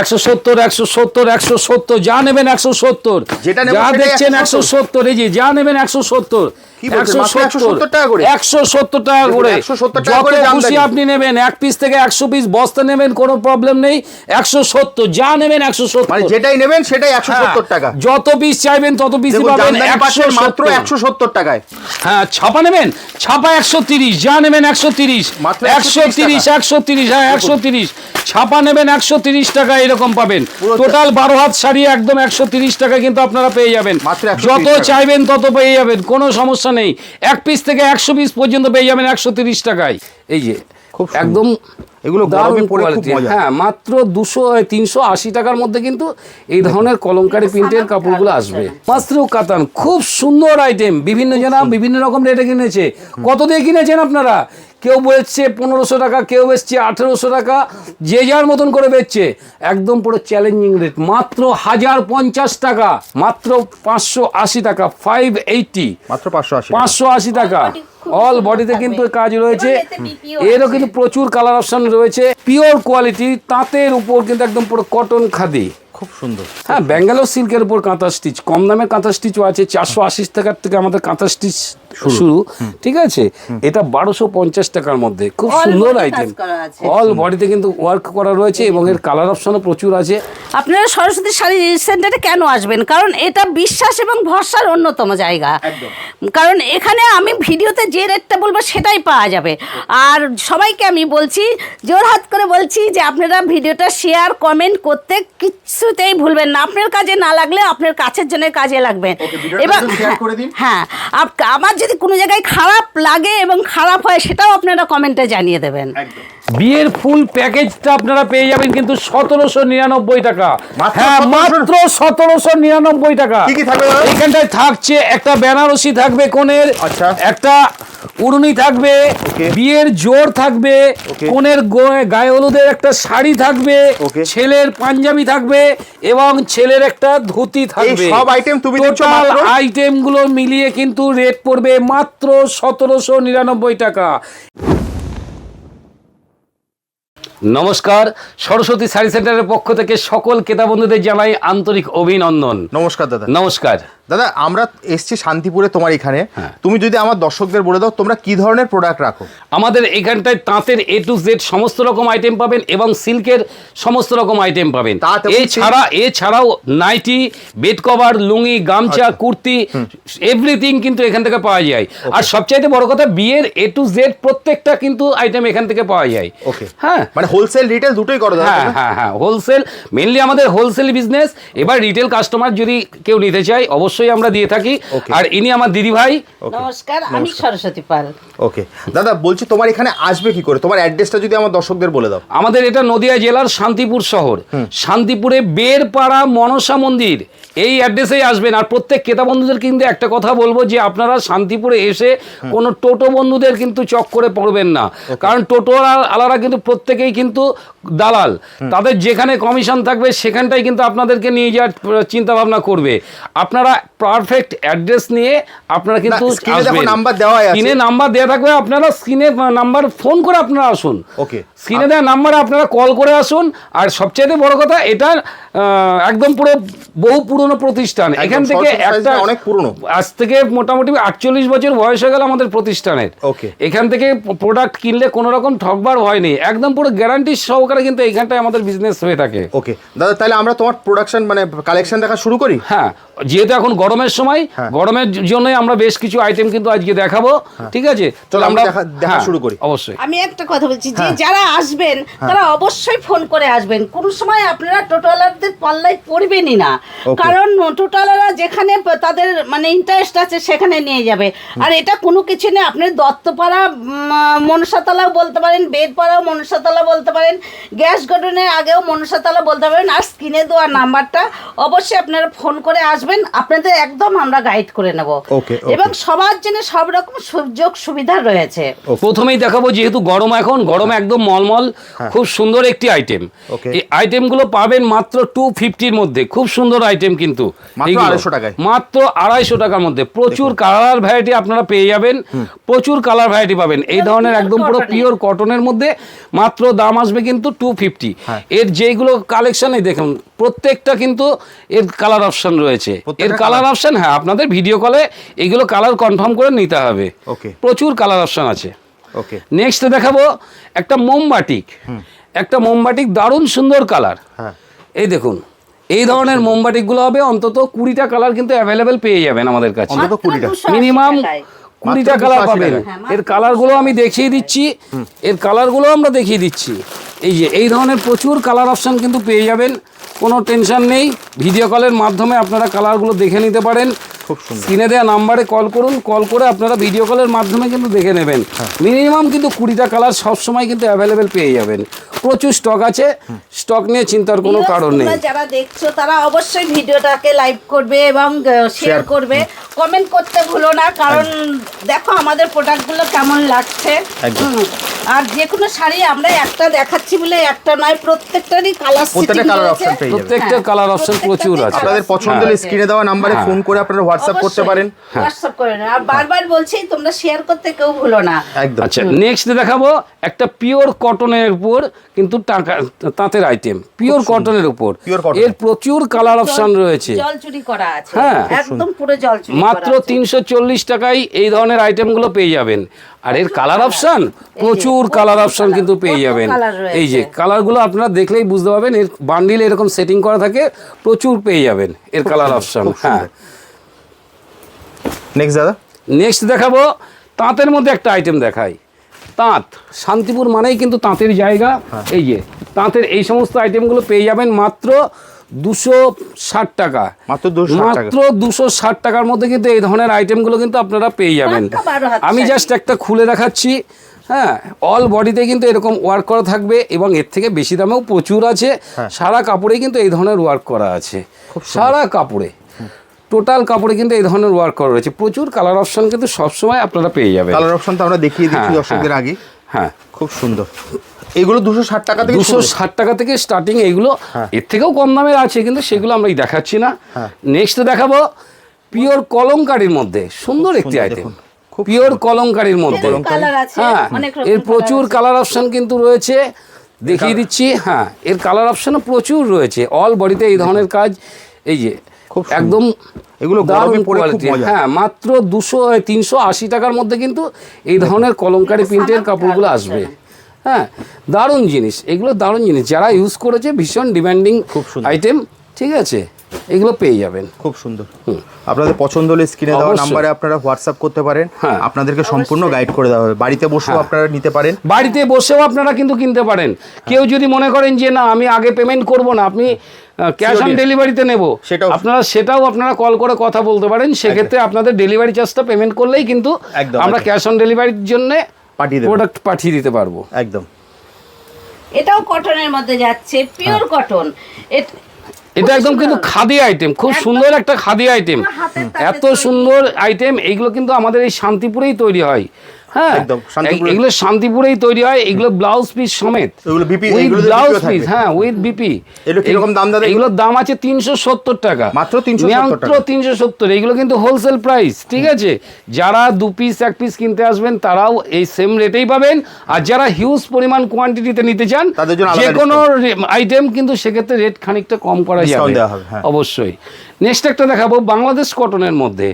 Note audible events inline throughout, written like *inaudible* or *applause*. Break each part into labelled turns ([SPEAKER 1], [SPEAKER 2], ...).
[SPEAKER 1] একশো সত্তর একশো সত্তর একশো সত্তর যা নেবেন একশো সত্তর। যা দেখছেন একশো সত্তর। এই যে যা নেবেন একশো সত্তর
[SPEAKER 2] কি বলছেন? মাত্র 170 টাকা করে?
[SPEAKER 1] একশো সত্তর টাকা করে।
[SPEAKER 2] 170 টাকা
[SPEAKER 1] যত
[SPEAKER 2] করে
[SPEAKER 1] খুশি আপনি নেবেন এক পিস থেকে একশো পিস বস্তা নেবেন কোনো প্রবলেম নেই। একশো সত্তর যা নেবেন একশো
[SPEAKER 2] মানে
[SPEAKER 1] সত্তর
[SPEAKER 2] যেটাই নেবেন সেটাই একশো সত্তর টাকা।
[SPEAKER 1] যত পিস চাইবেন তত পিস পাবেন একশো
[SPEAKER 2] মাত্র একশো সত্তর টাকায়।
[SPEAKER 1] হ্যাঁ ছাপা নেবেন? ছাপা একশো তিরিশ যা নেবেন একশো তিরিশ।
[SPEAKER 2] মাত্র
[SPEAKER 1] একশো
[SPEAKER 2] 130
[SPEAKER 1] তিরিশ একশো তিরিশ হ্যাঁ একশো তিরিশ। ছাপা নেবেন একশো তিরিশ টাকা এরকম পাবেন। টোটাল বারো হাত শাড়ি একদম একশো তিরিশ টাকা কিন্তু আপনারা পেয়ে যাবেন। যত চাইবেন তত পেয়ে যাবেন কোনো সমস্যা নেই। এক পিস থেকে একশো পিস পর্যন্ত পেয়ে যাবেন একশো তিরিশ টাকায়। এই যে
[SPEAKER 2] খুব
[SPEAKER 1] একদম
[SPEAKER 2] এগুলো গরমে পরে খুব মজা।
[SPEAKER 1] হ্যাঁ মাত্র দুশো তিনশো আশি টাকার মধ্যে কিন্তু এই ধরনের কলমকারি প্রিন্টের কাপড়গুলো আসবে। মাত্র কাতান খুব সুন্দর আইটেম বিভিন্ন জনা বিভিন্ন রকম রেটে কিনেছে। কত দিয়ে কিনেছেন আপনারা? কেউ বেচছে পনেরোশো টাকা কেউ বেচছে আঠেরোশো টাকা যে যার মতন করে বেচছে। একদম পুরো চ্যালেঞ্জিং রেট মাত্র হাজার পঞ্চাশ টাকা মাত্র পাঁচশো আশি টাকা ফাইভ এইটটি
[SPEAKER 2] মাত্র পাঁচশো আশি
[SPEAKER 1] পাঁচশো আশি টাকা। অল বডিতে কিন্তু কাজ রয়েছে। এরও কিন্তু প্রচুর কালার অপশন রয়েছে পিওর কোয়ালিটি তাঁতের উপর কিন্তু একদম পুরো কটন খাদি।
[SPEAKER 2] খুব সুন্দর।
[SPEAKER 1] হ্যাঁ ব্যাঙ্গালোর সিল্কের উপর কাঁথা স্টিচ কম দামে কাঁথা স্টিচও আছে। চারশো আশি টাকার থেকে আমাদের কাঁথা স্টিচ শুরু। ঠিক আছে? এটা বারোশো পঞ্চাশ টাকার মধ্যে। খুব সুন্দর আইটেম অল বডিতে কিন্তু ওয়ার্ক করা রয়েছে এবং এর কালার অপশনও প্রচুর আছে।
[SPEAKER 3] আপনারা সরস্বতী শাড়ি সেন্টারে কেন আসবেন? কারণ এটা বিশ্বাস এবং ভরসার অন্যতম জায়গা। কারণ এখানে আমি ভিডিওতে যে রেটটা বলব সেটাই পাওয়া যাবে। আর সবাইকে আমি বলছি জোরহাত করে বলছি যে আপনারা ভিডিওটা শেয়ার কমেন্ট করতে কিছুতেই ভুলবেন না। আপনার কাজে না লাগলে আপনার কাছের জন্য কাজে লাগবে।
[SPEAKER 2] দিন।
[SPEAKER 3] হ্যাঁ আপ- আমার যদি কোনো জায়গায় খারাপ লাগে এবং খারাপ হয় সেটাও আপনারা কমেন্টে জানিয়ে দেবেন।
[SPEAKER 1] বিয়ের ফুল প্যাকেজটা আপনারা পেয়ে যাবেন কিন্তু সতেরোশো নিরানব্বই টাকা হ্যাঁ মাত্র সতেরোশো নিরানব্বই টাকা? এইখানটায় থাকছে একটা বেনারসি থাকবে কোনের
[SPEAKER 2] আচ্ছা।
[SPEAKER 1] একটা উড়নি থাকবে. বিয়ের জোর থাকবে. কোনের গায়ে হলুদের একটা শাড়ি থাকবে ছেলের পাঞ্জাবি থাকবে এবং ছেলের একটা ধুতি থাকবে
[SPEAKER 2] সব item তুমি
[SPEAKER 1] টোটাল
[SPEAKER 2] মাত্র?
[SPEAKER 1] আইটেমগুলো মিলিয়ে কিন্তু রেট পড়বে মাত্র সতেরোশো নিরানব্বই টাকা নমস্কার সরস্বতী শাড়ি সেন্টারের পক্ষ থেকে সকল ক্রেতা বন্ধুদের জানাই আন্তরিক অভিনন্দন।
[SPEAKER 2] নমস্কার দাদা।
[SPEAKER 1] নমস্কার।
[SPEAKER 2] দাদা আমরা এসছি শান্তিপুরে তোমার এখানে।
[SPEAKER 1] হ্যাঁ।
[SPEAKER 2] তুমি যদি আমার দর্শকদের বলে দাও তোমরা কি ধরনের প্রোডাক্ট রাখো?
[SPEAKER 1] আমাদের এখানটায় তাঁতের এ টু জেড সমস্ত রকম আইটেম পাবেন এবং সিল্কের সমস্ত রকম আইটেম পাবেন। এছাড়া এছাড়াও নাইটি বেড কভার লুঙ্গি গামছা
[SPEAKER 2] আচ্ছা।
[SPEAKER 1] কুর্তি এভরিথিং কিন্তু এখান থেকে পাওয়া যায়। আর সবচাইতে বড় কথা বিয়ের এ টু জেড প্রত্যেকটা কিন্তু আইটেম এখান থেকে পাওয়া যায়।
[SPEAKER 2] ওকে
[SPEAKER 1] হ্যাঁ।
[SPEAKER 2] মানে হোলসেল রিটেল দুটোই করো
[SPEAKER 1] হ্যাঁ হ্যাঁ হ্যাঁ। হোলসেল মেনলি আমাদের হোলসেল বিজনেস এবার রিটেল কাস্টমার যদি কেউ নিতে চায় অবশ্যই আমরা দিয়ে থাকি। আর ইনি আমার দিদি ভাই.
[SPEAKER 3] নমস্কার আমি সরস্বতী পাল।
[SPEAKER 2] ওকে দাদা বলছি তোমার এখানে আসবে কি করে? তোমার অ্যাড্রেসটা যদি আমার দর্শকদের বলে দাও।
[SPEAKER 1] আমাদের এটা নদিয়া জেলার শান্তিপুর শহর। শান্তিপুরে বেরপাড়া মনসা মন্দির। এই অ্যাড্রেসেই আসবেন। আর প্রত্যেক ক্রেতা বন্ধুদের কিন্তু একটা কথা বলব যে আপনারা শান্তিপুরে এসে কোনো টোটো বন্ধুদের কিন্তু চক করে পড়বেন না। কারণ টোটো আলারা কিন্তু প্রত্যেকেই কিন্তু দালাল। তাদের যেখানে কমিশন থাকবে সেখানটাই কিন্তু আপনাদেরকে নিয়ে যাওয়ার চিন্তা ভাবনা করবে। আপনারা back পারফেক্ট অ্যাড্রেস নিয়ে আপনারা কিন্তু আসবেন।
[SPEAKER 2] দেওয়াই আছে।
[SPEAKER 1] স্ক্রিনে নাম্বার দেওয়া থাকবে আপনারা স্ক্রিনে নাম্বার ফোন করে আপনারা আসুন।
[SPEAKER 2] Okay.
[SPEAKER 1] স্ক্রিনে দেওয়া নাম্বারে আপনারা কল করে আসুন। আর সবচেয়ে বড় কথা এটা একদম পুরো বহু পুরনো প্রতিষ্ঠান। এখান থেকে একটা
[SPEAKER 2] অনেক পুরনো।
[SPEAKER 1] আজ থেকে মোটামুটি আটচল্লিশ বছর বয়স হয়ে গেল আমাদের প্রতিষ্ঠানের।
[SPEAKER 2] ওকে
[SPEAKER 1] এখান থেকে প্রোডাক্ট কিনলে কোনো রকম ঠকবার ভয় নেই। একদম পুরো গ্যারান্টি সহকারে কিন্তু এইখানটায় আমাদের বিজনেস হয়ে থাকে।
[SPEAKER 2] ওকে দাদা তাহলে আমরা তোমার প্রোডাকশন মানে কালেকশন দেখা শুরু করি?
[SPEAKER 1] হ্যাঁ যেহেতু এখন গরমের সময়
[SPEAKER 2] হ্যাঁ।
[SPEAKER 1] গরমের জন্যই আমরা বেশ কিছু আইটেম কিন্তু আজকে দেখাবো ঠিক আছে?
[SPEAKER 2] চলো আমরা দেখা-
[SPEAKER 1] হ্যাঁ,
[SPEAKER 2] শুরু করি।
[SPEAKER 1] অবশ্যই।
[SPEAKER 3] আমি একটা কথা বলছি যে
[SPEAKER 2] হ্যাঁ।
[SPEAKER 3] যারা আসবেন তারা অবশ্যই ফোন করে আসবেন। কোন সময় আপনারা টোটোওয়ালাদের পাল্লায় পড়বেনই না। কারণ টোটোওয়ালারা যেখানে তাদের মানে ইন্টারেস্ট আছে সেখানে নিয়ে যাবে। আর এটা কোনো কিছু নেই আপনি দত্তপাড়া মনসাতলাও বলতে পারেন বেদপাড়াও মনসাতলা বলতে পারেন গ্যাস গঠনের আগেও মনসাতলা বলতে পারেন আর স্ক্রিনে দেওয়া নাম্বারটা অবশ্যই আপনারা ফোন করে আসবেন। আপনাদের একদম আমরা গাইড করে নেব. এবং সবার জন্য সব রকম সুযোগ সুবিধা রয়েছে
[SPEAKER 1] প্রথমেই দেখাবো যেহেতু গরম এখন গরমে একদম মলমল খুব সুন্দর একটি আইটেম. এই আইটেমগুলো পাবেন মাত্র টু ফিফটির মধ্যে খুব সুন্দর আইটেম কিন্তু
[SPEAKER 2] মাত্র
[SPEAKER 1] এইগুলো।
[SPEAKER 2] 250 টাকায়?
[SPEAKER 1] মাত্র আড়াইশো টাকার মধ্যে প্রচুর কালার ভ্যারাইটি আপনারা পেয়ে যাবেন প্রচুর কালার ভ্যারাইটি পাবেন এই ধরনের একদম পুরো পিওর কটনের মধ্যে মাত্র দাম আসবে কিন্তু টু ফিফটি
[SPEAKER 2] হ্যাঁ।
[SPEAKER 1] এর যেগুলো কালেকশনে দেখুন প্রত্যেকটা কিন্তু এর কালার অপশন রয়েছে এর কালার? অপশন হ্যাঁ আপনাদের ভিডিও কলে এগুলো কালার কনফার্ম করে নিতে হবে।
[SPEAKER 2] ওকে
[SPEAKER 1] প্রচুর কালার অপশন আছে।
[SPEAKER 2] ওকে
[SPEAKER 1] নেক্সট দেখাবো একটা মোমবাটিক একটা মোমবাটিক দারুণ সুন্দর কালার
[SPEAKER 2] হ্যাঁ।
[SPEAKER 1] এই দেখুন এই ধরনের মোমবাটিকগুলো হবে অন্তত কুড়িটা কালার কিন্তু অ্যাভেলেবেল পেয়ে যাবেন আমাদের কাছে।
[SPEAKER 2] অন্তত
[SPEAKER 3] মাত্র
[SPEAKER 2] কুড়িটা।
[SPEAKER 1] মিনিমাম। কুড়িটা কালার
[SPEAKER 2] 280
[SPEAKER 1] পাবেন।
[SPEAKER 3] হ্যাঁ,
[SPEAKER 1] এর কালারগুলো আমি দেখিয়ে দিচ্ছি। এর কালারগুলো আমরা দেখিয়ে দিচ্ছি। এই যে এই ধরনের প্রচুর কালার অপশন কিন্তু পেয়ে যাবেন। কোনো টেনশন নেই ভিডিও কলের মাধ্যমে আপনারা কালারগুলো দেখে নিতে পারেন।
[SPEAKER 2] খুব সুন্দর।
[SPEAKER 1] স্ক্রিনে দেওয়া নাম্বারে কল করুন কল করে আপনারা ভিডিও কলের মাধ্যমে কিন্তু দেখে নেবেন।
[SPEAKER 2] হ্যাঁ।
[SPEAKER 1] মিনিমাম কিন্তু কুড়িটা কালার সবসময় কিন্তু অ্যাভেলেবেল পেয়ে যাবেন। প্রচুর স্টক আছে স্টক নিয়ে চিন্তার কোনো কারণ নেই।
[SPEAKER 3] যারা দেখছ তারা অবশ্যই ভিডিওটাকে লাইক করবে এবং শেয়ার করবে। কমেন্ট করতে ভুলো না কারণ দেখো আমাদের প্রোডাক্টগুলো কেমন লাগছে। আর যে কোনো শাড়ি আমরা একটা দেখাচ্ছি বলে একটা নয় প্রত্যেকটারই কালার
[SPEAKER 2] প্রত্যেকটা কালার অপশন পেয়ে
[SPEAKER 1] প্রত্যেকটা কালার অপশন প্রচুর আছে।
[SPEAKER 2] আপনাদের পছন্দ হলে স্ক্রিনে দেওয়া নাম্বারে ফোন করে আপনারা হোয়াটসঅ্যাপ করতে পারেন।
[SPEAKER 3] হোয়াটসঅ্যাপ করে না। আর বারবার বলছি তোমরা শেয়ার করতে কেউ ভুলো না।
[SPEAKER 2] একদম।
[SPEAKER 1] আচ্ছা নেক্সট দেখাবো একটা পিওর কটনের উপর কিন্তু টাকা তাঁতের আইটেম পিওর কটনের উপর। এর প্রচুর কালার অপশন রয়েছে।
[SPEAKER 3] জল চুরি করা আছে।
[SPEAKER 1] হ্যাঁ।
[SPEAKER 3] একদম পুরো জল চুরি
[SPEAKER 1] মাত্র
[SPEAKER 3] করা আছে।
[SPEAKER 1] তিনশো চল্লিশ টাকায় এই ধরনের আইটেমগুলো পেয়ে যাবেন। আর এর কালার অপশন প্রচুর কালার অপশন কিন্তু পেয়ে যাবেন। এই যে কালারগুলো আপনারা দেখলেই বুঝতে পারবেন এর বান্ডিল এরকম সেটিং করা থাকে প্রচুর পেয়ে যাবেন এর কালার অপশন হ্যাঁ।
[SPEAKER 2] নেক্সট দাদা?
[SPEAKER 1] নেক্সট দেখাবো। তাঁতের মধ্যে একটা আইটেম দেখাই। তাঁত শান্তিপুর মানেই কিন্তু তাঁতের জায়গা।
[SPEAKER 2] হ্যাঁ।
[SPEAKER 1] এই যে তাঁতের এই সমস্ত আইটেমগুলো পেয়ে যাবেন মাত্র দুশো ষাট টাকা।
[SPEAKER 2] মাত্র 260
[SPEAKER 1] মাত্র দুশো ষাট টাকার মধ্যে কিন্তু এই ধরনের আইটেমগুলো কিন্তু আপনারা পেয়ে যাবেন। আমি জাস্ট একটা খুলে দেখাচ্ছি। হ্যাঁ অল বডিতে কিন্তু এরকম ওয়ার্ক করা থাকবে এবং এর থেকে বেশি দামেও প্রচুর আছে।
[SPEAKER 2] হ্যাঁ।
[SPEAKER 1] সারা কাপড়ে কিন্তু এই ধরনের ওয়ার্ক করা আছে। সারা কাপড়ে। টোটাল কাপড়ে কিন্তু এই ধরনের ওয়ার্ক করা রয়েছে। প্রচুর কালার অপশন কিন্তু সবসময় আপনারা পেয়ে যাবেন।
[SPEAKER 2] কালার অপশন তো আমরা দেখিয়ে দিচ্ছি
[SPEAKER 1] হ্যাঁ,
[SPEAKER 2] দর্শকদের আগে।
[SPEAKER 1] হ্যাঁ।
[SPEAKER 2] খুব সুন্দর। এগুলো দুশো ষাট টাকা থেকে
[SPEAKER 1] দুশো ষাট টাকা থেকে স্টার্টিং এইগুলো
[SPEAKER 2] হ্যাঁ।
[SPEAKER 1] এর থেকেও কম দামের আছে কিন্তু সেগুলো আমরা এই দেখাচ্ছি না। নেক্সট দেখাবো পিওর কলমকারির মধ্যে। সুন্দর একটি আইটেম
[SPEAKER 2] খুব
[SPEAKER 1] পিওর কলমকারির মধ্যে। হ্যাঁ
[SPEAKER 3] অনেক
[SPEAKER 1] এর প্রচুর কালার অপশন কিন্তু রয়েছে। দেখিয়ে দিচ্ছি হ্যাঁ এর কালার অপশনও প্রচুর রয়েছে। অল বডিতে এই ধরনের কাজ এই যে
[SPEAKER 2] খুব
[SPEAKER 1] একদম
[SPEAKER 2] এগুলো গরমে
[SPEAKER 1] পড়ে
[SPEAKER 2] পরে খুব মজা।
[SPEAKER 1] হ্যাঁ মাত্র দুশো তিনশো আশি টাকার মধ্যে কিন্তু এই ধরনের কলমকারি প্রিন্টের কাপড়গুলো আসবে। হ্যাঁ দারুণ জিনিস। এগুলো দারুণ জিনিস। যারা ইউজ করেছে ভীষণ ডিমান্ডিং
[SPEAKER 2] খুব সুন্দর।
[SPEAKER 1] আইটেম ঠিক আছে? এগুলো পেয়ে যাবেন।
[SPEAKER 2] খুব সুন্দর। আপনাদের পছন্দ হলে স্ক্রিনে দেওয়া নাম্বারে আপনারা হোয়াটসঅ্যাপ করতে পারেন।
[SPEAKER 1] হ্যাঁ।
[SPEAKER 2] আপনাদেরকে সম্পূর্ণ গাইড করে দেওয়া হবে। বাড়িতে বসেও আপনারা নিতে পারেন।
[SPEAKER 1] বাড়িতে বসেও আপনারা কিন্তু কিনতে পারেন। কেউ যদি মনে করেন যে না আমি আগে পেমেন্ট করব না আপনি ক্যাশ অন ডেলিভারিতে নেব।
[SPEAKER 2] সেটাও-
[SPEAKER 1] আপনারা সেটাও আপনারা কল করে কথা বলতে পারেন। সেক্ষেত্রে আপনাদের ডেলিভারি চার্জটা পেমেন্ট করলেই কিন্তু আমরা ক্যাশ অন ডেলিভারির জন্য
[SPEAKER 2] পাঠিয়ে।
[SPEAKER 1] প্রোডাক্ট পাঠিয়ে দিতে পারব।
[SPEAKER 2] একদম।
[SPEAKER 3] এটাও কটনের মধ্যে যাচ্ছে। পিওর
[SPEAKER 1] হ্যাঁ।
[SPEAKER 3] কটন
[SPEAKER 1] এটা একদম কিন্তু খাদি আইটেম খুব সুন্দর একটা খাদি আইটেম এত সুন্দর আইটেম এইগুলো কিন্তু আমাদের এই শান্তিপুরেই তৈরি হয়। হ্যাঁ
[SPEAKER 2] একদম,
[SPEAKER 1] এগুলো শান্তিপুরেই তৈরি হয় এগুলো ব্লাউজ পিস সমেত। উইথ ব্লাউজ পিস হ্যাঁ উইথ বিপি
[SPEAKER 2] এগুলো কীরকম দাম দাদা?
[SPEAKER 1] এগুলোর দাম আছে তিনশো সত্তর টাকা।
[SPEAKER 2] মাত্র 370
[SPEAKER 1] মাত্র
[SPEAKER 2] টাকা।
[SPEAKER 1] তিনশো সত্তর এগুলো কিন্তু হোলসেল প্রাইস ঠিক আছে? যারা দু পিস এক পিস কিনতে আসবেন তারাও এই সেম রেটেই পাবেন। আর যারা হিউজ পরিমাণ কোয়ান্টিটিতে নিতে চান
[SPEAKER 2] তাদের জন্য
[SPEAKER 1] যে কোনো আইটেম কিন্তু সেক্ষেত্রে রেট খানিকটা কম করা যাবে।
[SPEAKER 2] হ্যাঁ।
[SPEAKER 1] অবশ্যই। নেক্সট একটা দেখাবো বাংলাদেশ কটনের মধ্যে।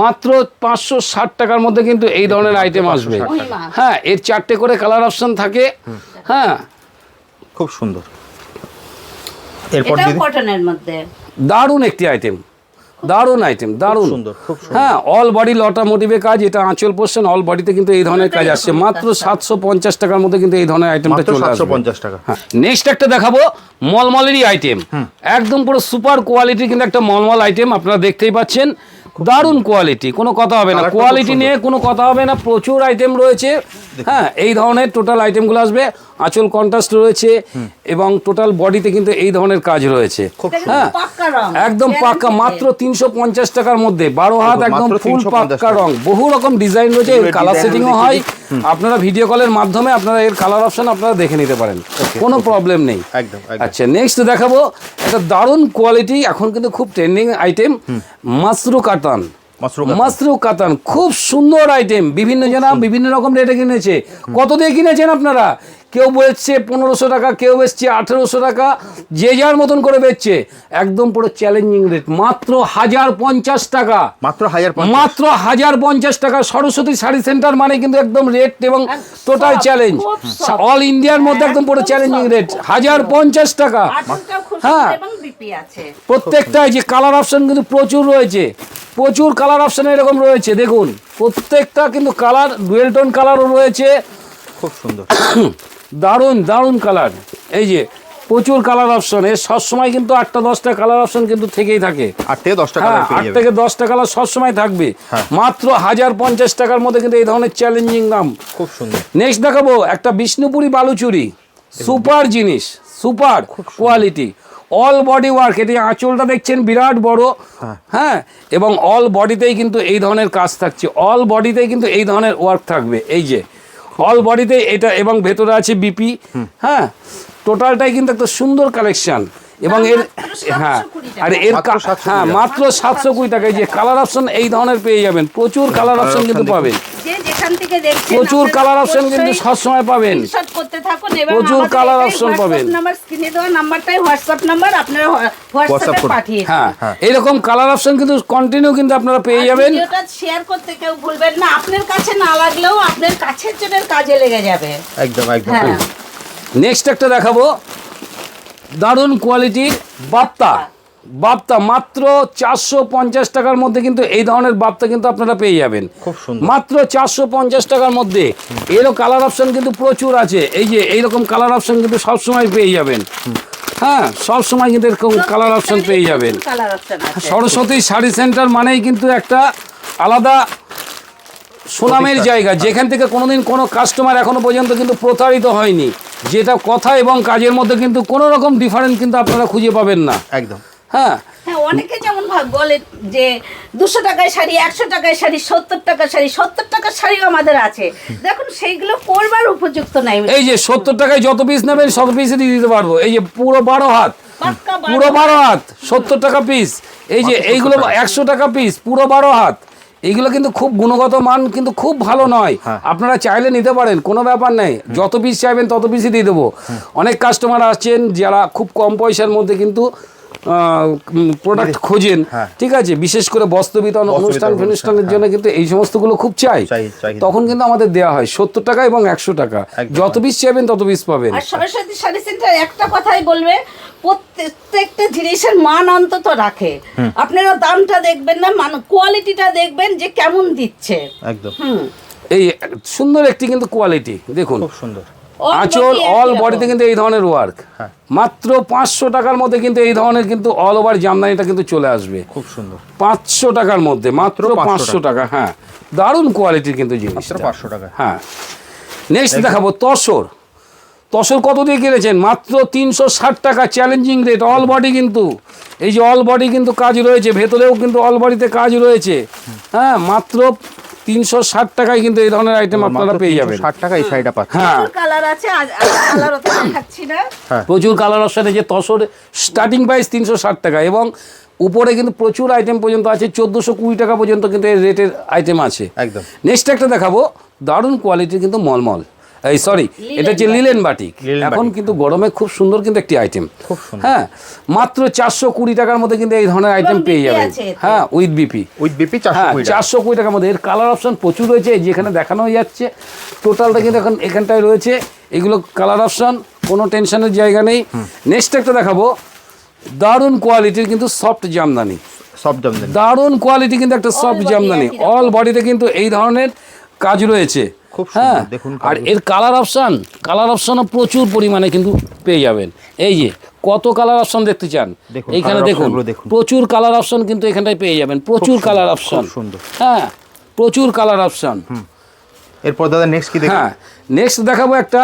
[SPEAKER 1] মাত্র পাঁচশো ষাট টাকার মধ্যে কিন্তু এই ধরনের আইটেম আসবে।
[SPEAKER 3] মহিমা।
[SPEAKER 1] হ্যাঁ এর চারটে করে কালার অপশন থাকে। হ্যাঁ।
[SPEAKER 2] খুব সুন্দর। এরপর
[SPEAKER 3] কটনের মধ্যে।
[SPEAKER 1] দারুণ একটি আইটেম দারুণ আইটেম দারুণ।
[SPEAKER 2] সুন্দর, খুব সুন্দর।
[SPEAKER 1] হ্যাঁ অল বডি লটা মোটিভে কাজ এটা আঁচল পোর্শন অল বডিতে কিন্তু এই ধরনের কাজ আসছে। মাত্র সাতশো পঞ্চাশ টাকার মধ্যে কিন্তু এই ধরনের আইটেমটা চলে আসবে।
[SPEAKER 2] পঞ্চাশ টাকা।
[SPEAKER 1] হ্যাঁ নেক্সট একটা দেখাবো মলমলেরই আইটেম একদম পুরো সুপার কোয়ালিটি কিন্তু একটা মলমল আইটেম আপনারা দেখতেই পাচ্ছেন। দারুণ কোয়ালিটি কোনো কথা হবে না। কোয়ালিটি নিয়ে কোনো কথা হবে না। প্রচুর আইটেম রয়েছে। হ্যাঁ এই ধরনের টোটাল আইটেমগুলো আসবে। আঁচল কন্ট্রাস্ট রয়েছে এবং টোটাল বডিতে কিন্তু এই ধরনের কাজ রয়েছে। হ্যাঁ একদম পাক্কা মাত্র তিনশো পঞ্চাশ টাকার মধ্যে। বারো হাত একদম ফুল পাক্কা রং। বহু রকম ডিজাইন রয়েছে এর কালার সেটিংও হয়। আপনারা ভিডিও কলের মাধ্যমে আপনারা এর কালার অপশন আপনারা দেখে নিতে পারেন। কোনো প্রবলেম নেই।
[SPEAKER 2] একদম।
[SPEAKER 1] আচ্ছা নেক্সট দেখাবো একটা দারুণ কোয়ালিটি এখন কিন্তু খুব ট্রেন্ডিং আইটেম মাসরু কাতান। মাসরু কাতান। খুব সুন্দর আইটেম বিভিন্ন জনা বিভিন্ন রকম রেটে কিনেছে। কত দিয়ে কিনেছেন আপনারা? কেউ বেচছে পনেরোশো টাকা কেউ বেচছে আঠেরোশো টাকা যে যার মতন করে বেচছে একদম পুরো চ্যালেঞ্জিং রেট মাত্র হাজার পঞ্চাশ টাকা।
[SPEAKER 2] মাত্র হাজার
[SPEAKER 1] মাত্র হাজার পঞ্চাশ টাকা সরস্বতী শাড়ি সেন্টার মানে কিন্তু একদম রেট এবং টোটাল চ্যালেঞ্জ অল ইন্ডিয়ার মধ্যে একদম পুরো চ্যালেঞ্জিং রেট হাজার পঞ্চাশ টাকা। হ্যাঁ। প্রত্যেকটাই যে কালার অপশন কিন্তু প্রচুর রয়েছে। প্রচুর কালার অপশন এরকম রয়েছে দেখুন। প্রত্যেকটা কিন্তু কালার ডুয়েল টোন কালারও রয়েছে।
[SPEAKER 2] খুব সুন্দর। *coughs*
[SPEAKER 1] দারুণ দারুণ কালার এই যে প্রচুর কালার অপশন এর সবসময় কিন্তু আটটা দশটা কালার অপশন কিন্তু থেকেই থাকে।
[SPEAKER 2] আট থেকে দশ টাকা
[SPEAKER 1] হ্যাঁ আট থেকে দশটা কালার সবসময় থাকবে।
[SPEAKER 2] হ্যাঁ।
[SPEAKER 1] মাত্র হাজার পঞ্চাশ টাকার মধ্যে কিন্তু এই ধরনের চ্যালেঞ্জিং দাম।
[SPEAKER 2] খুব সুন্দর।
[SPEAKER 1] নেক্সট দেখাবো একটা বিষ্ণুপুরি বালুচুরি। সুপার জিনিস super quality all body work এটি আঁচলটা দেখছেন বিরাট বড়। হ্যাঁ। এবং অল বডিতেই কিন্তু এই ধরনের কাজ থাকছে। অল বডিতেই কিন্তু এই ধরনের ওয়ার্ক থাকবে। এই যে অল বডিতে এটা এবং ভেতরে আছে বিপি হ্যাঁ? টোটালটাই কিন্তু একটা সুন্দর কালেকশন এবং এর হ্যাঁ আর এর
[SPEAKER 2] মাত্র
[SPEAKER 1] কা-
[SPEAKER 2] 720
[SPEAKER 1] হ্যাঁ মাত্র সাতশো কুড়ি টাকায় যে কালার অপশন এই ধরনের পেয়ে যাবেন। প্রচুর কালার অপশন কিন্তু পাবেন। প্রচুর কালার অপশন কিন্তু সবসময় পাবেন।
[SPEAKER 3] স্ক্রিনশট করতে থাকুন এবং
[SPEAKER 1] প্রচুর option
[SPEAKER 3] WhatsApp
[SPEAKER 1] পাবেন।
[SPEAKER 3] নাম্বার স্ক্রিনে দেওয়া নাম্বারটাই হোয়াটসঅ্যাপ নাম্বার আপনারা
[SPEAKER 2] WhatsApp
[SPEAKER 3] হোয়াটসঅ্যাপে
[SPEAKER 2] করুন।
[SPEAKER 3] পাঠিয়ে দিন।
[SPEAKER 1] হ্যাঁ
[SPEAKER 2] হ্যাঁ।
[SPEAKER 1] এরকম কালার অপশন কিন্তু কন্টিনিউ কিন্তু আপনারা পেয়ে যাবেন।
[SPEAKER 3] শেয়ার করতে কেউ ভুলবেন না। আপনার কাছে না লাগলেও আপনার কাছের জনের কাজে লেগে যাবে।
[SPEAKER 2] একদম একদম।
[SPEAKER 3] হ্যাঁ।
[SPEAKER 1] নেক্সট একটা দেখাবো। দারুণ কোয়ালিটির বাপ্তা। বাপ্তা মাত্র চারশো পঞ্চাশ টাকার মধ্যে কিন্তু এই ধরনের বাপ্তা কিন্তু আপনারা পেয়ে যাবেন।
[SPEAKER 2] খুব সুন্দর।
[SPEAKER 1] মাত্র চারশো পঞ্চাশ টাকার মধ্যে। এরও কালার অপশন কিন্তু প্রচুর আছে। এই যে এইরকম কালার অপশন কিন্তু সবসময় পেয়ে যাবেন। হ্যাঁ সবসময় কিন্তু এরকম কালার অপশন পেয়ে যাবেন। সরস্বতী শাড়ি সেন্টার মানেই কিন্তু একটা আলাদা সুনামের জায়গা যেখান থেকে কোনোদিন কোনো কাস্টমার এখনও পর্যন্ত কিন্তু প্রতারিত হয়নি। যেটা কথা এবং কাজের মধ্যে কিন্তু কোনো রকম ডিফারেন্স কিন্তু আপনারা খুঁজে পাবেন না।
[SPEAKER 2] একদম।
[SPEAKER 1] হ্যাঁ।
[SPEAKER 3] হ্যাঁ অনেকে যেমন বলে যে দুশো টাকায় শাড়ি একশো টাকায় শাড়ি সত্তর টাকার শাড়ি সত্তর টাকার শাড়িও আমাদের আছে। দেখুন সেইগুলো পরবার উপযুক্ত নাই।
[SPEAKER 1] এই যে সত্তর টাকায় যত পিস নেবেন সত পিসই দিয়ে দিতে পারব। এই যে পুরো বারো হাত পুরো বারো হাত সত্তর টাকা পিস এই যে এইগুলো একশো টাকা পিস পুরো বারো হাত। এইগুলো কিন্তু খুব গুণগত মান কিন্তু খুব ভালো নয়।
[SPEAKER 2] হ্যাঁ।
[SPEAKER 1] আপনারা চাইলে নিতে পারেন কোনো ব্যাপার নেই। যত পিস চাইবেন তত পিসই দিয়ে দেবো। অনেক কাস্টমার আসছেন যারা খুব কম পয়সার মধ্যে কিন্তু প্রোডাক্ট খোঁজেন
[SPEAKER 2] হ্যাঁ।
[SPEAKER 1] ঠিক আছে? বিশেষ করে বস্ত্র বিতরণ অনুষ্ঠান
[SPEAKER 2] বিতরণ,
[SPEAKER 1] ফনুষ্ঠানের জন্য কিন্তু এই সমস্তগুলো খুব চাই।
[SPEAKER 2] চাই-
[SPEAKER 1] তখন কিন্তু আমাদের দেওয়া হয় সত্তর টাকা এবং একশো টাকা। যত পিস চাইবেন তত পিস পাবেন।
[SPEAKER 3] আর সরস্বতী শাড়ি সেন্টার একটা কথাই বলবে প্রত্যেকটা জিনিসের মান অন্তত রাখে। আপনারা দামটা দেখবেন না মান কোয়ালিটিটা দেখবেন যে কেমন দিচ্ছে।
[SPEAKER 2] একদম।
[SPEAKER 1] এই সুন্দর একটি কিন্তু কোয়ালিটি দেখুন।
[SPEAKER 2] খুব সুন্দর।
[SPEAKER 1] আঁচল অল বডিতে কিন্তু এই ধরনের ওয়ার্ক
[SPEAKER 2] হ্যাঁ।
[SPEAKER 1] মাত্র পাঁচশো টাকার মধ্যে কিন্তু এই ধরনের কিন্তু অল ওভার জামদানিটা কিন্তু চলে আসবে।
[SPEAKER 2] খুব সুন্দর।
[SPEAKER 1] পাঁচশো টাকার মধ্যে মাত্র
[SPEAKER 2] 500
[SPEAKER 1] পাঁচশো টাকা। হ্যাঁ। দারুণ কোয়ালিটির কিন্তু জিনিস
[SPEAKER 2] পাঁচশো টাকা।
[SPEAKER 1] হ্যাঁ। নেক্সট দেখাবো তসর। তসর কত দিয়ে কিনেছেন? মাত্র তিনশো ষাট টাকা চ্যালেঞ্জিং রেট অল বডি কিন্তু। এই যে অল বডি কিন্তু কাজ রয়েছে ভেতরেও কিন্তু অল বডিতে কাজ রয়েছে। হ্যাঁ মাত্র তিনশো ষাট টাকায় কিন্তু এই ধরনের আইটেম আপনারা পেয়ে যাবেন।
[SPEAKER 2] ষাট টাকা এই শাড়িটা পাচ্ছেন।
[SPEAKER 1] হ্যাঁ।
[SPEAKER 3] কালার আছে না।
[SPEAKER 1] প্রচুর কালার অপশানে যে তসর স্টার্টিং প্রাইস তিনশো ষাট টাকা এবং উপরে কিন্তু প্রচুর আইটেম পর্যন্ত আছে চোদ্দোশো কুড়ি টাকা পর্যন্ত কিন্তু এই রেটের আইটেম আছে।
[SPEAKER 2] একদম।
[SPEAKER 1] নেক্সট একটা দেখাবো দারুণ কোয়ালিটির কিন্তু মলমল। এই সরি এটা হচ্ছে লিলেন বাটিক। এখন কিন্তু গরমে খুব সুন্দর কিন্তু একটি আইটেম হ্যাঁ মাত্র চারশো কুড়ি টাকার মধ্যে কিন্তু এই ধরনের আইটেম পেয়ে যাবেন। হ্যাঁ উইথ বিপি
[SPEAKER 2] উইথ বিপি
[SPEAKER 1] হ্যাঁ চারশো কুড়ি টাকার মধ্যে। এর কালার অপশন প্রচুর রয়েছে যেখানে দেখানো যাচ্ছে। টোটালটা কিন্তু এখন এখানটায় রয়েছে। এগুলো কালার অপশন কোনো টেনশনের জায়গা নেই। নেক্সট একটা দেখাবো। দারুণ কোয়ালিটির কিন্তু সফট জামদানি।
[SPEAKER 2] সব জামদানি।
[SPEAKER 1] দারুণ কোয়ালিটি কিন্তু একটা সফট জামদানি। অল বডিতে কিন্তু এই ধরনের কাজ রয়েছে।
[SPEAKER 2] খুব
[SPEAKER 1] হ্যাঁ
[SPEAKER 2] দেখুন
[SPEAKER 1] আর এর কালার অপশন কালার অপশনও প্রচুর পরিমাণে কিন্তু পেয়ে যাবেন। এই যে কত কালার অপশন দেখতে চান? এইখানে দেখুন প্রচুর কালার অপশন কিন্তু এখানটায় পেয়ে যাবেন। প্রচুর কালার
[SPEAKER 2] খুব
[SPEAKER 1] অপশন
[SPEAKER 2] সুন্দর।
[SPEAKER 1] হ্যাঁ প্রচুর কালার অপশন
[SPEAKER 2] এরপর দাদা নেক্সট কি
[SPEAKER 1] হ্যাঁ নেক্সট দেখাবো একটা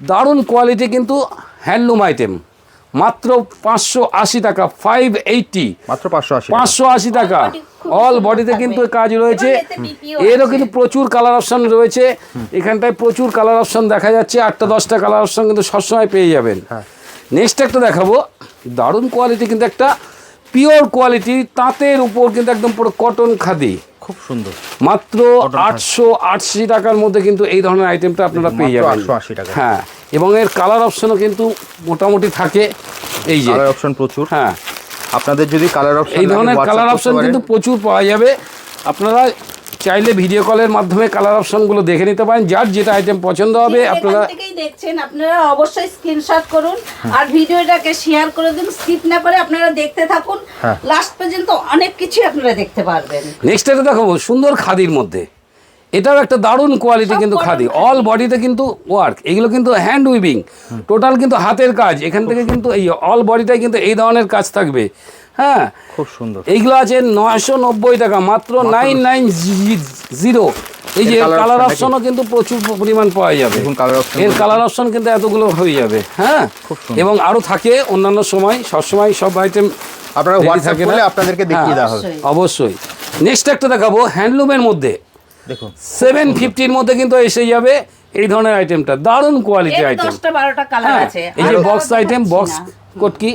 [SPEAKER 1] দারুণ কোয়ালিটি কিন্তু হ্যান্ডলুম আইটেম মাত্র পাঁচশো আশি টাকা ফাইভ এইটটি
[SPEAKER 2] মাত্র পাঁচশো আশি
[SPEAKER 1] পাঁচশো আশি টাকা। অল বডিতে কিন্তু কাজ রয়েছে। এরও কিন্তু প্রচুর কালার অপশন রয়েছে। এখানটায় প্রচুর কালার অপশন দেখা যাচ্ছে। আটটা দশটা কালার অপশন কিন্তু সবসময় পেয়ে যাবেন।
[SPEAKER 2] হ্যাঁ।
[SPEAKER 1] নেক্সট একটা দেখাবো। দারুণ কোয়ালিটি কিন্তু একটা পিওর কোয়ালিটি তাঁতের উপর কিন্তু একদম পুরো কটন খাদি।
[SPEAKER 2] খুব সুন্দর।
[SPEAKER 1] মাত্র আটশো আটশি টাকার মধ্যে কিন্তু এই ধরনের আইটেমটা আপনারা পেয়ে যাবেন।
[SPEAKER 2] 880 টাকা।
[SPEAKER 1] হ্যাঁ। এবং এর কালার অপশনও কিন্তু মোটামুটি থাকে। এই যে
[SPEAKER 2] কালার অপশন প্রচুর।
[SPEAKER 1] হ্যাঁ।
[SPEAKER 2] আপনাদের যদি কালার অপশন
[SPEAKER 1] এই ধরনের কালার অপশন কিন্তু প্রচুর পাওয়া যাবে। আপনারা চাইলে ভিডিও কলের মাধ্যমে কালার অপশনগুলো দেখে নিতে পারেন। যার যেটা আইটেম পছন্দ হবে আপনারা
[SPEAKER 3] থেকেই দেখছেন। আপনারা অবশ্যই স্ক্রিনশট করুন আর ভিডিওটাকে শেয়ার করে দিন। স্কিপ না করে আপনারা দেখতে থাকুন।
[SPEAKER 2] হ্যাঁ।
[SPEAKER 3] লাস্ট পর্যন্ত অনেক কিছুই আপনারা দেখতে পারবেন।
[SPEAKER 1] নেক্সট এটা দেখাবো সুন্দর খাদির মধ্যে। এটাও একটা দারুণ কোয়ালিটি কিন্তু খাদি। অল বডিতে কিন্তু ওয়ার্ক এগুলো কিন্তু হ্যান্ড উইভিং টোটাল কিন্তু হাতের কাজ। এখান থেকে কিন্তু এই অল বডিটাই কিন্তু এই ধরনের কাজ থাকবে। হ্যাঁ?
[SPEAKER 2] খুব সুন্দর।
[SPEAKER 1] এইগুলো আছে নয়শো নব্বই টাকা। মাত্র নাইন নাইন জিরো এই যে
[SPEAKER 2] এর
[SPEAKER 1] কালার অপশনও কিন্তু প্রচুর পরিমাণ পাওয়া যাবে। এর। কালার অপশন কিন্তু এতগুলো হয়ে যাবে। হ্যাঁ? এবং আরও থাকে অন্যান্য সময়। সবসময় সব আইটেম
[SPEAKER 2] আপনারা হোয়াটসঅ্যাপ
[SPEAKER 1] থাকে
[SPEAKER 2] করলে আপনাদেরকে দেখিয়ে দেওয়া হবে।
[SPEAKER 3] অবশ্যই।
[SPEAKER 1] নেক্সট একটা দেখাবো। হ্যান্ডলুমের মধ্যে।
[SPEAKER 2] দেখুন।
[SPEAKER 1] সেভেন ফিফটির মধ্যে কিন্তু এসে যাবে এই ধরনের আইটেমটা দারুণ কোয়ালিটি
[SPEAKER 3] এর
[SPEAKER 1] আইটেম
[SPEAKER 3] দশটা বারোটা কালার
[SPEAKER 1] হ্যাঁ
[SPEAKER 3] আছে।
[SPEAKER 1] এই যে বক্স আইটেম বক্স। কটকি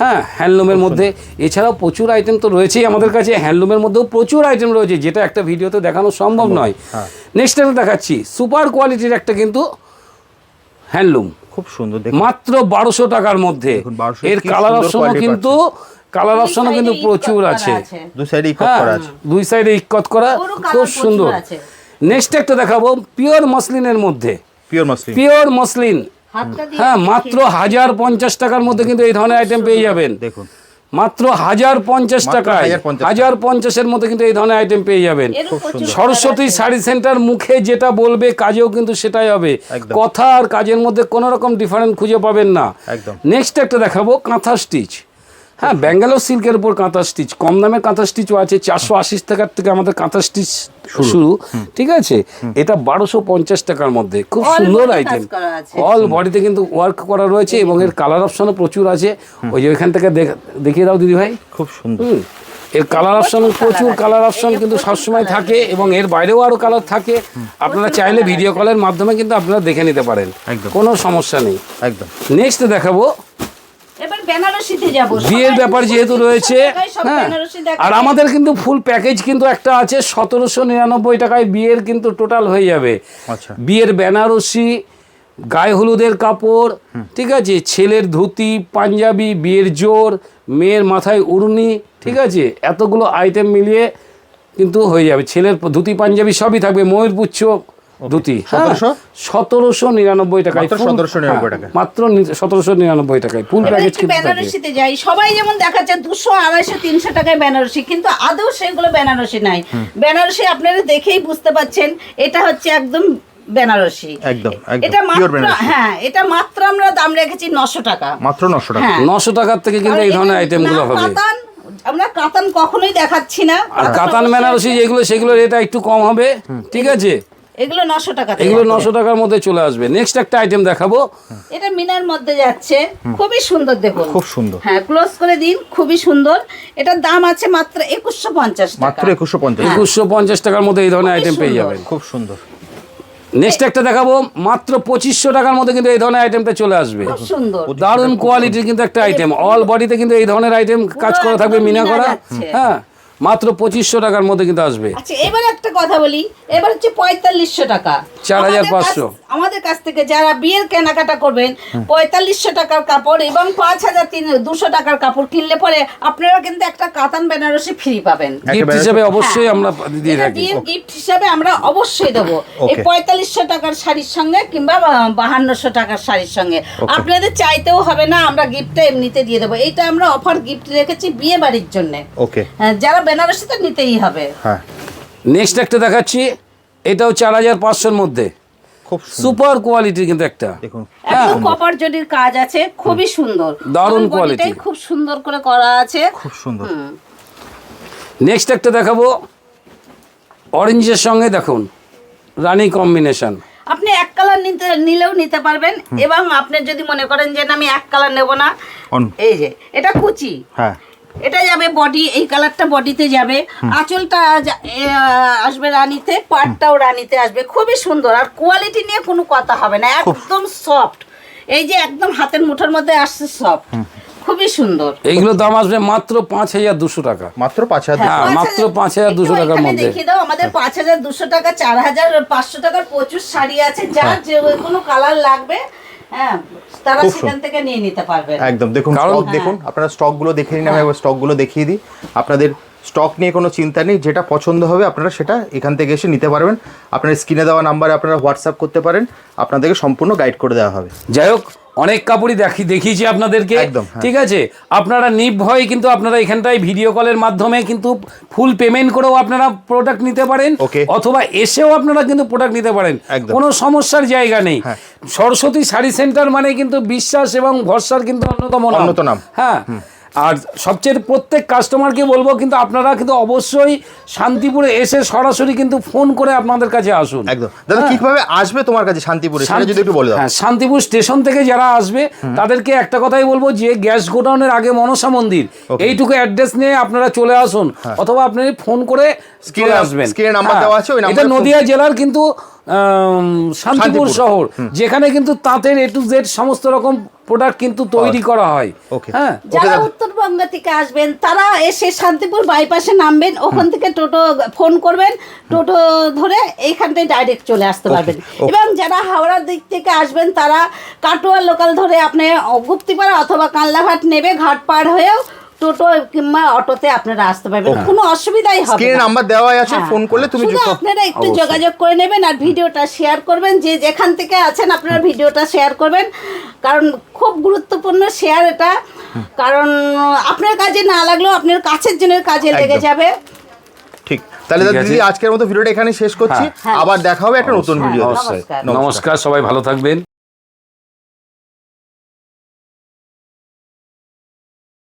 [SPEAKER 1] হ্যাঁ হ্যান্ডলুমের মধ্যে। এছাড়াও প্রচুর আইটেম তো রয়েছেই আমাদের কাছে। হ্যান্ডলুমের মধ্যেও প্রচুর আইটেম রয়েছে যেটা একটা ভিডিওতে দেখানো সম্ভব নয়।
[SPEAKER 2] হ্যাঁ।
[SPEAKER 1] নেক্সট একটা দেখাচ্ছি সুপার কোয়ালিটির একটা কিন্তু হ্যান্ডলুম
[SPEAKER 2] খুব সুন্দর। দেখুন।
[SPEAKER 1] মাত্র বারোশো টাকার মধ্যে। এর কালার অপশনও কিন্তু কালার
[SPEAKER 3] দুই
[SPEAKER 1] অপশনও কিন্তু
[SPEAKER 3] ইকত
[SPEAKER 1] প্রচুর
[SPEAKER 3] করা
[SPEAKER 1] আছে।
[SPEAKER 2] দুই সাইডে ইকট
[SPEAKER 1] হ্যাঁ
[SPEAKER 2] করা আছে।
[SPEAKER 1] দুই সাইডে ইকত করা খুব সুন্দর।
[SPEAKER 3] আছে।
[SPEAKER 1] নেক্সট একটা দেখাবো পিওর মসলিনের মধ্যে।
[SPEAKER 2] পিওর মসলিন
[SPEAKER 1] পিওর মসলিন হ্যাঁ মাত্র হাজার পঞ্চাশ টাকার মধ্যে কিন্তু এই ধরনের আইটেম পেয়ে যাবেন।
[SPEAKER 2] দেখুন।
[SPEAKER 1] মাত্র হাজার পঞ্চাশ টাকায়। হাজার পঞ্চাশের মধ্যে কিন্তু এই ধরনের আইটেম পেয়ে যাবেন। সরস্বতী শাড়ি সেন্টার মুখে যেটা বলবে কাজেও কিন্তু সেটাই হবে। কথা আর কাজের মধ্যে কোনো রকম ডিফারেন্ট খুঁজে পাবেন না। নেক্সট একটা দেখাবো কাঁথা স্টিচ হ্যাঁ ব্যাঙ্গালোর সিল্কের উপর কাঁথা স্টিচ কম দামের কাঁথা স্টিচও আছে চারশো আশি টাকার থেকে আমাদের কাঁথা স্টিচ শুরু। ঠিক আছে? এটা বারোশো পঞ্চাশ টাকার মধ্যে খুব সুন্দর আইটেম অল বডিতে কিন্তু ওয়ার্ক করা রয়েছে এবং এর কালার অপশনও প্রচুর আছে। ওই যে ওইখান থেকে দেখ- দেখিয়ে দাও দিদি ভাই
[SPEAKER 2] খুব সুন্দর।
[SPEAKER 1] হুম। এর কালার অপশন প্রচুর কালার অপশন কিন্তু সবসময় থাকে এবং এর বাইরেও আরও কালার থাকে। আপনারা চাইলে ভিডিও কলের মাধ্যমে কিন্তু আপনারা দেখে নিতে পারেন। কোনো সমস্যা নেই।
[SPEAKER 2] একদম।
[SPEAKER 1] নেক্সট দেখাবো। বিয়ের ব্যাপার যেহেতু রয়েছে হ্যাঁ। আর আমাদের কিন্তু ফুল প্যাকেজ কিন্তু একটা আছে সতেরোশো নিরানব্বই টাকায় বিয়ের কিন্তু টোটাল হয়ে যাবে।
[SPEAKER 2] আচ্ছা।
[SPEAKER 1] বিয়ের বেনারসি গায়ে হলুদের কাপড় ঠিক আছে? ছেলের ধুতি পাঞ্জাবি বিয়ের জোর মেয়ের মাথায় উড়নি ঠিক আছে? এতগুলো আইটেম মিলিয়ে কিন্তু হয়ে যাবে। ছেলের ধুতি পাঞ্জাবি সবই থাকবে। ময়ূরপুচ্ছ হ্যাঁ?
[SPEAKER 2] 1700?
[SPEAKER 1] সতেরোশো নিরানব্বই টাকায়
[SPEAKER 2] মাত্র
[SPEAKER 1] full-
[SPEAKER 2] 1799
[SPEAKER 1] হ্যাঁ, মাত্র সতেরোশো নিরানব্বই টাকায় ফুল প্যাকেজ কিন্তু
[SPEAKER 3] বেনারসিতে যাই। সবাই যেমন দেখাচ্ছে দুশো আড়াইশো তিনশো টাকায় বেনারসি কিন্তু আদৌ সেগুলো বেনারসি নাই। বেনারসি আপনারা দেখেই বুঝতে পাচ্ছেন এটা হচ্ছে একদম বেনারসি।
[SPEAKER 2] একদম,
[SPEAKER 3] এটা মাত্র হ্যাঁ এটা মাত্র আমরা দাম রেখেছি নশো টাকা।
[SPEAKER 2] মাত্র নশো টাকা।
[SPEAKER 3] হ্যাঁ।
[SPEAKER 1] নশো টাকার থেকে কিন্তু এই ধরনের আইটেমগুলো হবে।
[SPEAKER 3] আমরা কাতান কখনোই দেখাচ্ছি না।
[SPEAKER 1] আর কাতান বেনারসি যেগুলো সেগুলো রেট একটু কম হবে। ঠিক আছে?
[SPEAKER 3] এগুলো নশো টাকা
[SPEAKER 1] এগুলো নশো টাকার মধ্যে চলে আসবে। নেক্সট একটা আইটেম দেখাবো।
[SPEAKER 3] এটা মিনার মধ্যে যাচ্ছে। খুবই সুন্দর দেখুন।
[SPEAKER 2] খুব সুন্দর।
[SPEAKER 3] হ্যাঁ ক্লোজ করে দিন। খুবই সুন্দর। এটার দাম আছে মাত্র একুশশো পঞ্চাশ
[SPEAKER 2] মাত্র একুশশো পঞ্চাশ।
[SPEAKER 1] একুশশো পঞ্চাশ টাকার মধ্যে এই ধরনের আইটেম পেয়ে। যাবেন।
[SPEAKER 2] খুব সুন্দর।
[SPEAKER 1] নেক্সট একটা দেখাবো। মাত্র পঁচিশশো টাকার মধ্যে কিন্তু এই ধরনের আইটেমটা চলে আসবে।
[SPEAKER 3] সুন্দর।
[SPEAKER 1] দারুণ কোয়ালিটির কিন্তু একটা আইটেম অল বডিতে কিন্তু এই ধরনের আইটেম কাজ করা থাকবে মিনা করা। হ্যাঁ। মাত্র পঁচিশশো টাকার মধ্যে কিন্তু আসবে।
[SPEAKER 3] আচ্ছা এবার একটা কথা বলি। এবার হচ্ছে পঁয়তাল্লিশশো টাকা।
[SPEAKER 1] 4500
[SPEAKER 3] আমাদের কাছ- আমাদের কাছ থেকে যারা বিয়ের কেনাকাটা করবেন পঁয়তাল্লিশশো টাকার কাপড় এবং পাঁচ হাজার তিন দুশো টাকার কাপড় কিনলে পরে আপনারা কিন্তু একটা কাতান বেনারসি ফ্রি পাবেন।
[SPEAKER 1] গিফট হিসেবে অবশ্যই আমরা দিয়ে
[SPEAKER 3] গিফট হিসাবে আমরা অবশ্যই দেবো। এই পঁয়তাল্লিশশো টাকার শাড়ির সঙ্গে কিংবা বাহান্নশো টাকার শাড়ির সঙ্গে। আপনাদের চাইতেও হবে না আমরা গিফটটা এমনিতে দিয়ে দেবো। এইটা আমরা অফার গিফট রেখেছি বিয়ে বাড়ির জন্য।
[SPEAKER 2] ওকে
[SPEAKER 3] যারা বেনারসি তো নিতেই হবে।
[SPEAKER 2] হ্যাঁ।
[SPEAKER 1] নেক্সট একটা দেখাচ্ছি। এটাও চার হাজার পাঁচশোর মধ্যে।
[SPEAKER 2] খুব
[SPEAKER 1] সুপার কোয়ালিটির কিন্তু একটা।
[SPEAKER 2] দেখুন।
[SPEAKER 3] একদম কপার জরির কাজ আছে খুবই সুন্দর।
[SPEAKER 1] দারুণ quality।
[SPEAKER 3] খুব সুন্দর করে করা আছে।
[SPEAKER 2] খুব সুন্দর।
[SPEAKER 1] নেক্সট একটা দেখাবো। অরেঞ্জের সঙ্গে দেখুন রানি কম্বিনেশন
[SPEAKER 3] আপনি এক কালার নিতে নিলেও নিতে পারবেন। এবং আপনি যদি মনে করেন যে না আমি এক কালার নেব না এই যে এটা কুচি।
[SPEAKER 2] হ্যাঁ।
[SPEAKER 3] এটা যাবে বডি এই কালারটা বডিতে যাবে। আঁচলটা আসবে রানীতে পাটটাও রানীতে আসবে। খুবই সুন্দর আর কোয়ালিটি নিয়ে কোনো কথা হবে না একদম সফট এই যে একদম হাতের মুঠোর মধ্যে আসছে সফট খুবই সুন্দর।
[SPEAKER 1] এইগুলো দাম আসবে মাত্র পাঁচ হাজার দুশো টাকা।
[SPEAKER 2] মাত্র পাঁচ হাজার
[SPEAKER 1] হ্যাঁ,
[SPEAKER 3] পাঁচ হাজার-
[SPEAKER 1] 5,200
[SPEAKER 3] একটু
[SPEAKER 1] টাকার মধ্যে।
[SPEAKER 3] দেখিয়ে দাও আমাদের পাঁচ হাজার দুশো টাকা চার হাজার পাঁচশো টাকার প্রচুর শাড়ি আছে। যার যে কোনো কালার লাগবে হ্যাঁ তারা সেখান থেকে নিয়ে নিতে পারবেন
[SPEAKER 2] একদম দেখুন স্টক দেখুন আপনারা স্টকগুলো দেখে নিন আমি একবার স্টকগুলো দেখিয়ে দিই। আপনাদের স্টক নিয়ে কোনো চিন্তা নেই যেটা পছন্দ হবে আপনারা সেটা এখান থেকে এসে নিতে পারবেন। আপনার স্ক্রিনে দেওয়া নাম্বারে আপনারা হোয়াটসঅ্যাপ করতে পারেন আপনাদেরকে সম্পূর্ণ গাইড করে দেওয়া হবে।
[SPEAKER 1] যাই হোক অনেক কাপড়ই দেখি দেখিয়েছি আপনাদেরকে।
[SPEAKER 2] হ্যাঁ।
[SPEAKER 1] ঠিক আছে? আপনারা নির্ভয় কিন্তু আপনারা এখানটায় ভিডিও কলের মাধ্যমে কিন্তু ফুল পেমেন্ট করেও আপনারা প্রোডাক্ট নিতে পারেন। অথবা এসেও আপনারা কিন্তু প্রোডাক্ট নিতে পারেন। কোনো সমস্যার জায়গা নেই।
[SPEAKER 2] হ্যাঁ।
[SPEAKER 1] সরস্বতী শাড়ি সেন্টার মানে কিন্তু বিশ্বাস এবং ভরসার কিন্তু অন্যতম নাম।
[SPEAKER 2] অন্যতম নাম।
[SPEAKER 1] হ্যাঁ। আর সবচেয়ে প্রত্যেক কাস্টমারকে বলব কিন্তু আপনারা কিন্তু অবশ্যই শান্তিপুরে এসে সরাসরি কিন্তু ফোন করে আপনাদের কাছে আসুন।
[SPEAKER 2] একদম। দাদা কীভাবে আসবে তোমার কাছে শান্তিপুরে? সেটা যদি একটু বলে দাও।
[SPEAKER 1] হ্যাঁ শান্তিপুর স্টেশন থেকে যারা আসবে তাদেরকে একটা কথাই বলব যে গ্যাস গোডাউনের আগে মনসা মন্দির এইটুকু অ্যাড্রেস নিয়ে আপনারা চলে আসুন অথবা আপনি ফোন করে আসবেন।
[SPEAKER 2] number
[SPEAKER 1] হ্যাঁ,
[SPEAKER 2] দেওয়া আছে, ওই
[SPEAKER 1] এটা নদিয়া জেলার কিন্তু শান্তিপুর। শহর যেখানে কিন্তু তাঁতের এ টু জেড সমস্ত রকম প্রোডাক্ট কিন্তু তৈরি করা হয়। হ্যাঁ।
[SPEAKER 3] যারা উত্তরবঙ্গ থেকে আসবেন তারা এসে শান্তিপুর বাইপাসে নামবেন ওখান থেকে টোটো ফোন করবেন টোটো ধরে এইখানটায় ডাইরেক্ট চলে আসতে পারবেন। এবং যারা হাওড়ার দিক থেকে আসবেন তারা কাটোয়া লোকাল ধরে আপনি গুপ্তিপাড়া অথবা কাল্লাঘাট নেবে ঘাট পার হয়েও টোটো কিংবা অটোতে আপনারা আসতে পারবেন কোনো অসুবিধাই হবে
[SPEAKER 2] স্ক্রিনে নাম্বার দেওয়া আছে
[SPEAKER 3] হ্যাঁ।
[SPEAKER 2] ফোন করলে তুমি
[SPEAKER 3] শুধু আপনারা একটু যোগাযোগ করে নেবেন আর ভিডিওটা শেয়ার করবেন যে যেখান থেকে আছেন আপনারা ভিডিওটা শেয়ার করবেন। কারণ খুব গুরুত্বপূর্ণ শেয়ার এটা। কারণ আপনার কাজে না লাগলেও আপনার কাছের জনের কাজে লেগে যাবে।
[SPEAKER 2] ঠিক। তাহলে দিদি আজকের মতো ভিডিওটা এখানে শেষ করছি।
[SPEAKER 3] হ্যাঁ।
[SPEAKER 2] আবার দেখা হবে একটা নতুন ভিডিও।
[SPEAKER 1] নমস্কার সবাই ভালো থাকবেন।